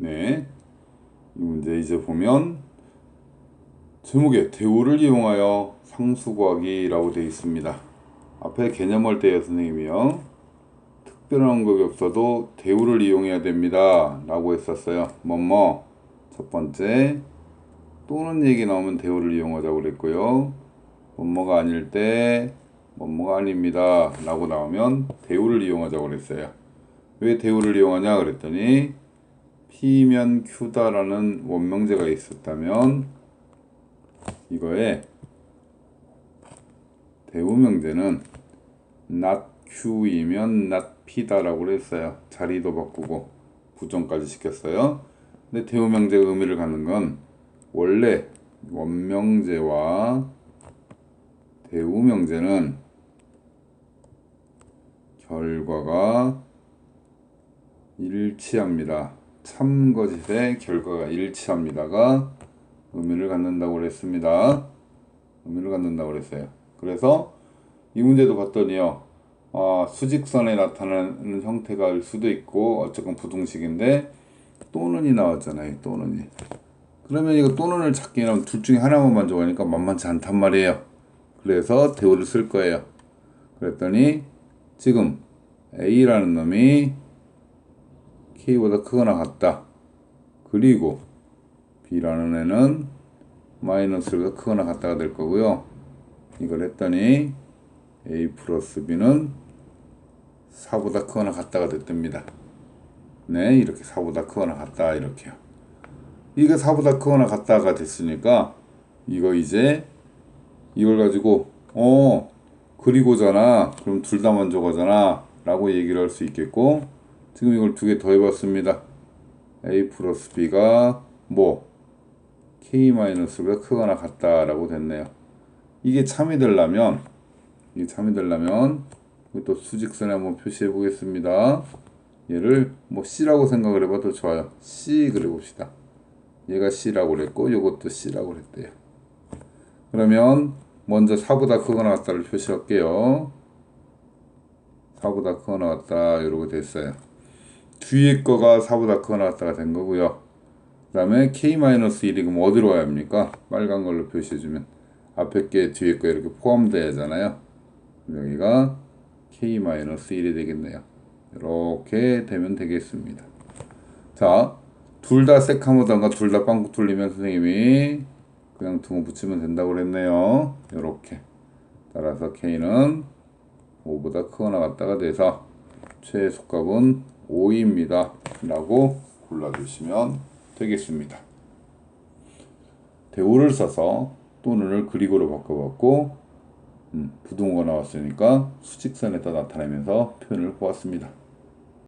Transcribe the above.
네. 이 문제 이제 보면 제목에 대우를 이용하여 상수 구하기라고 되어 있습니다. 앞에 개념할 때요 선생님이요. 특별한 것이 없어도 대우를 이용해야 됩니다. 라고 했었어요. 뭐뭐 첫 번째 또는 얘기 나오면 대우를 이용하자고 그랬고요. 뭐뭐가 아닐 때 뭐뭐가 아닙니다. 라고 나오면 대우를 이용하자고 그랬어요. 왜 대우를 이용하냐 그랬더니 P면 Q다라는 원명제가 있었다면 이거에 대우명제는 not Q이면 not P다라고 그랬어요. 자리도 바꾸고 부정까지 시켰어요. 근데 대우명제가 의미를 갖는 건 원래 원명제와 대우명제는 결과가 일치합니다. 참거짓의 결과가 일치합니다가 의미를 갖는다고 그랬습니다. 의미를 갖는다고 그랬어요. 그래서 이 문제도 봤더니요. 아, 수직선에 나타나는 형태가 수도 있고 어쨌건 부등식인데 또는이 나왔잖아요. 또는이. 그러면 이거 또는을 찾기 위하면 둘 중에 하나만 만족하니까 만만치 않단 말이에요. 그래서 대우를 쓸 거예요. 그랬더니 지금 A라는 놈이 K보다 크거나 같다. 그리고 B라는 애는 마이너스가 크거나 같다가 될 거고요. 이걸 했더니 A 플러스 B는 4보다 크거나 같다가 됐답니다. 네, 이렇게 4보다 크거나 같다 이렇게요. 이게 4보다 크거나 같다가 됐으니까 이거 이제 이걸 가지고 어 그리고잖아. 그럼 둘다 만족하잖아. 라고 얘기를 할 수 있겠고 지금 이걸 두 개 더해봤습니다. A 플러스 B가 뭐 K 마이너스가 크거나 같다라고 됐네요. 이게 참이 되려면 이게 참이 되려면 또 수직선에 한번 표시해 보겠습니다. 얘를 뭐 C라고 생각을 해봐도 좋아요. C 그래 봅시다. 얘가 C라고 그랬고 요것도 C라고 그랬대요. 그러면 먼저 4보다 크거나 같다를 표시할게요. 4보다 크거나 같다 이러고 됐어요. 뒤에 거가 4보다 크거나 같다가 된 거고요. 그 다음에 K-1이 그럼 어디로 와야 합니까? 빨간 걸로 표시해주면 앞에 게 뒤에 거 이렇게 포함돼야 하잖아요. 여기가 K-1이 되겠네요. 이렇게 되면 되겠습니다. 자, 둘다 새카무던가 둘 다 빵꾸 뚫리면 선생님이 그냥 두모 붙이면 된다고 그랬네요. 이렇게. 따라서 K는 5보다 크거나 같다가 돼서 최소값은 5입니다. 라고 골라주시면 되겠습니다. 대우를 써서 또는을 그리고로 바꿔봤고 음, 부동어가 나왔으니까 수직선에다 나타내면서 표현을 보았습니다.